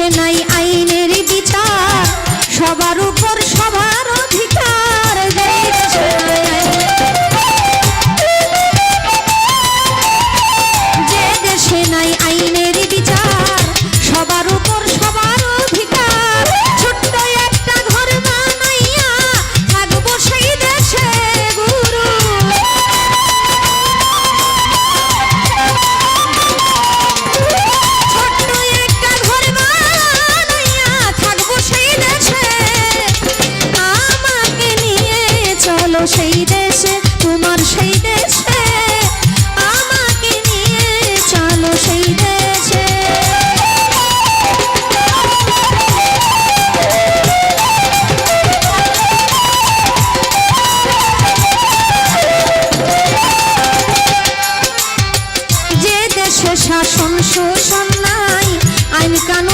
চোখে নাই আইনের বিচার সবার উপর সবার শাসন শোষণ নাই। আইন কানুন